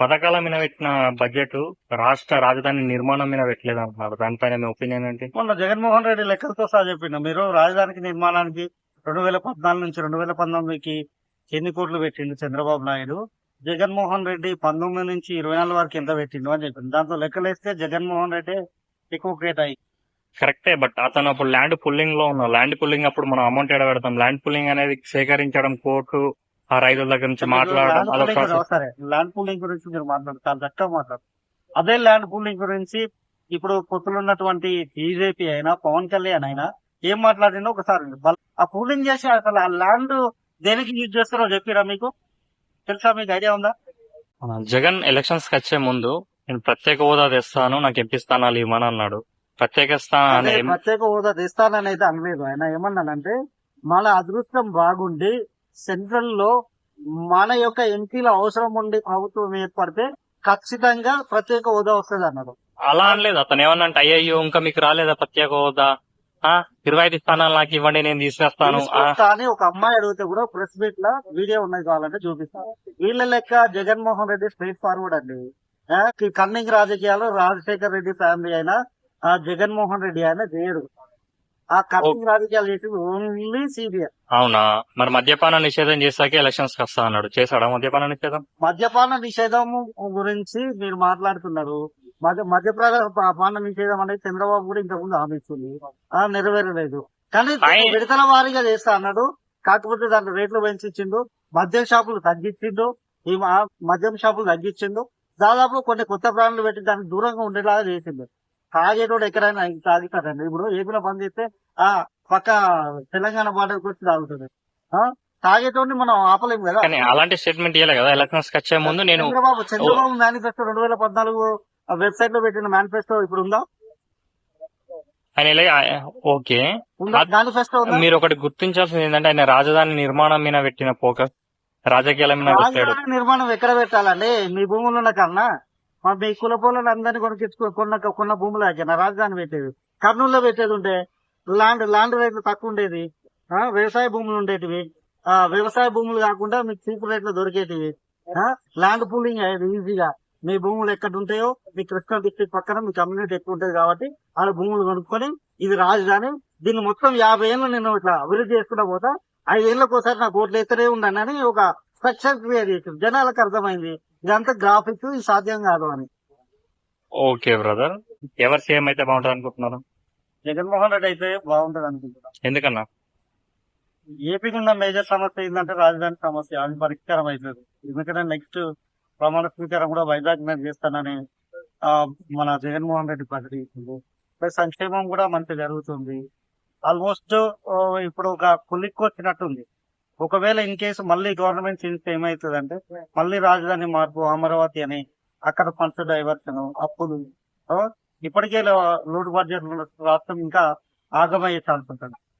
పథకాల మీద పెట్టిన బడ్జెట్ రాష్ట్ర రాజధాని నిర్మాణం మీద పెట్టలేదు అంటున్నారు దానిపైన మీ ఒపీనియన్ ఏంటి? మొన్న జగన్మోహన్ రెడ్డి లెక్కలతో సహా చెప్పిండు. మీరు రాజధానికి నిర్మాణానికి రెండు వేల పద్నాలుగు నుంచి రెండు వేల పంతొమ్మిదికి ఎన్ని కోట్లు పెట్టిండు చంద్రబాబు నాయుడు? జగన్మోహన్ రెడ్డి పంతొమ్మిది నుంచి ఇరవై నాలుగు వరకు ఎంత పెట్టిండు అని చెప్పిండు. దాంతో లెక్కలేస్తే జగన్మోహన్ రెడ్డి ఎక్కువ కేటాయి కరెక్టే బట్ అతను అప్పుడు ల్యాండ్ పుల్లింగ్లో ఉన్నాడు. ల్యాండ్ పుల్లింగ్ అప్పుడు మనం అమౌంట్ ఎడ పెడతాం ల్యాండ్ పుల్లింగ్ అనేది సేకరించడం కోర్టు ఆ రైతుల దగ్గర నుంచి మాట్లాడడం ల్యాండ్ పూలింగ్ గురించి మీరు మాట్లాడు చాలా చక్కగా అదే ల్యాండ్ పూలింగ్ గురించి ఇప్పుడు పొత్తులు ఉన్నటువంటి బీజేపీ అయినా పవన్ కళ్యాణ్ అయినా ఏం మాట్లాడిందో ఒకసారి ఆ పూలింగ్ చేసి అసలు ఆ ల్యాండ్ దేనికి యూజ్ చేస్తారో చెప్పిరా మీకు? తెలుసా మీకు ఐడియా ఉందా? జగన్ ఎలక్షన్స్కి వచ్చే ముందు నేను ప్రత్యేక హోదా తెస్తాను నాకు ఎంపీ స్థానాలు ఇవ్వని అన్నాడు. ప్రత్యేక స్థానం అంటే అనే ప్రత్యేక హోదా తెస్తానని అయితే అనలేదు. ఆయన ఏమన్నానంటే మన అదృష్టం బాగుండి సెంట్రల్లో మన యొక్క ఎంపీల అవసరం ఉండి ప్రభుత్వం ఏర్పడితే ఖచ్చితంగా ప్రత్యేక హోదా వస్తుంది అన్నారు. అలా అనలేదు. అతను ఏమన్నా అయ్యయ్యో ఇంకా మీకు రాలేదా ప్రత్యేక హోదా? ఇరవై ఐదు స్థానాలు నాకు ఇవ్వండి నేను తీసుకొస్తాను అని ఒక అమ్మాయి అడిగితే కూడా ప్రెస్ మీట్లో వీడియో ఉన్నది కావాలంటే చూపిస్తాను వీళ్ళ లెక్క జగన్మోహన్ రెడ్డి స్ట్రైట్ ఫార్వర్డ్ అండి. కన్నింగ్ రాజకీయాలు రాజశేఖర్ రెడ్డి ఫ్యామిలీ అయినా ఆ జగన్మోహన్ రెడ్డి అయినా చేయడు ఆ కన్నింగ్ రాజకీయాలు చేసింది ఓన్లీ సిబిఐ అవునా? మరి మద్యపాన నిషేధం చేశాక ఎలక్షన్స్కి వస్తా అన్నాడు. చేశాడా మద్యపాన నిషేధం? మద్యపాన నిషేధం గురించి మీరు మాట్లాడుతున్నారు. మద్య మద్యపాన పాన నిషేధం అనేది చంద్రబాబు కూడా ఇంతకుముందు హామీ ఆ నెరవేరలేదు. కానీ విడతల వారీగా చేస్తా అన్నాడు. కాకపోతే దాంట్లో రేట్లు పెంచిచ్చిండు. మద్యం షాపులు తగ్గించిండు. ఈ మద్యం షాపులు తగ్గించిండు. దాదాపు కొన్ని కొత్త బ్రాండ్లు పెట్టి దానికి దూరంగా ఉండేలాగా చేసిండు. తాగేటోడు ఎక్కడైనా తాగుతాడండి. ఇప్పుడు ఏపీలో బంద్ చేస్తే ఆ పక్క తెలంగాణ బార్డర్ వచ్చి తాగుతుంది ఆ తాగేటోడిని మనం ఆపలేము కదా. అలాంటి స్టేట్మెంట్ ఇవ్వలే కదా. ఎలక్షన్స్ వచ్చే ముందు నేను చంద్రబాబు చంద్రబాబు మేనిఫెస్టో రెండు వేల పద్నాలుగు వెబ్సైట్లో పెట్టిన మేనిఫెస్టో ఇప్పుడు ఉందా? ఆయన ఓకే. మీరు ఒకటి గుర్తించాల్సింది ఏంటంటే ఆయన రాజధాని నిర్మాణం మీద పెట్టిన ఫోకస్ రాజకీయాల మీద నిర్మాణం ఎక్కడ పెట్టాలండి? మీ భూములు ఉన్న కన్నా? మా మీ కుల పొలాలు అందరినీ కొనుక్కించుకో కొన్న కొన్న భూములు నా రాజధాని పెట్టేది. కర్నూలులో పెట్టేది ఉంటే ల్యాండ్ ల్యాండ్ రేట్లు తక్కువ ఉండేది. వ్యవసాయ భూములు ఉండేటివి. ఆ వ్యవసాయ భూములు కాకుండా మీకు చీప్ రేట్లు దొరికేటివి. ల్యాండ్ పూలింగ్ అయ్యేది ఈజీగా. మీ భూములు ఎక్కడ ఉంటాయో మీ కృష్ణా డిస్ట్రిక్ట్ పక్కన మీ కమ్యూనిటీ ఎక్కువ ఉంటుంది కాబట్టి ఆ భూములు కొనుక్కొని ఇది రాజధాని. దీన్ని మొత్తం యాభై ఏళ్ళు నేను ఇట్లా అభివృద్ధి చేసుకుంటా పోతా. ఐదేళ్ళకు ఒకసారి నాకు ఓట్లు ఎత్తనే ఉన్నానని ఒక స్ట్రక్చర్ క్రియేట్ చేసింది. జనాలకు అర్థమైంది. ఇదంతా గ్రాఫిక్స్ ఇది సాధ్యం కాదు అని. ఓకే బ్రదర్ ఎవరు సీఎం అయితే బాగుంటుంది అనుకుంటున్నారు? జగన్మోహన్ రెడ్డి అయితే బాగుంటది అనుకుంటున్నా. ఎందుకన్నా? ఏపీకి ఉన్న మేజర్ సమస్య ఏంటంటే రాజధాని సమస్య. అది పరిష్కారం అవుతుంది ఎందుకంటే నెక్స్ట్ ప్రమాణ స్వీకారం కూడా వైజాగ్ మీద చేస్తానని మన జగన్మోహన్ రెడ్డి ప్రకటించింది ప్లస్ సంక్షేమం కూడా మంచి జరుగుతుంది. ఆల్మోస్ట్ ఇప్పుడు ఒక కులిక్కి వచ్చినట్టుంది. ఒకవేళ ఇన్ కేసు మళ్ళీ గవర్నమెంట్ చేస్తే ఏమవుతుందంటే మళ్ళీ రాజధాని మార్పు అమరావతి అని అక్కడ ఫండ్స్ డైవర్షన్ అప్పులు ఇప్పటికే లోటు బడ్జెట్ రాష్ట్రం ఇంకా ఆగమయ్యే ఛాన్స్ ఉంటుంది.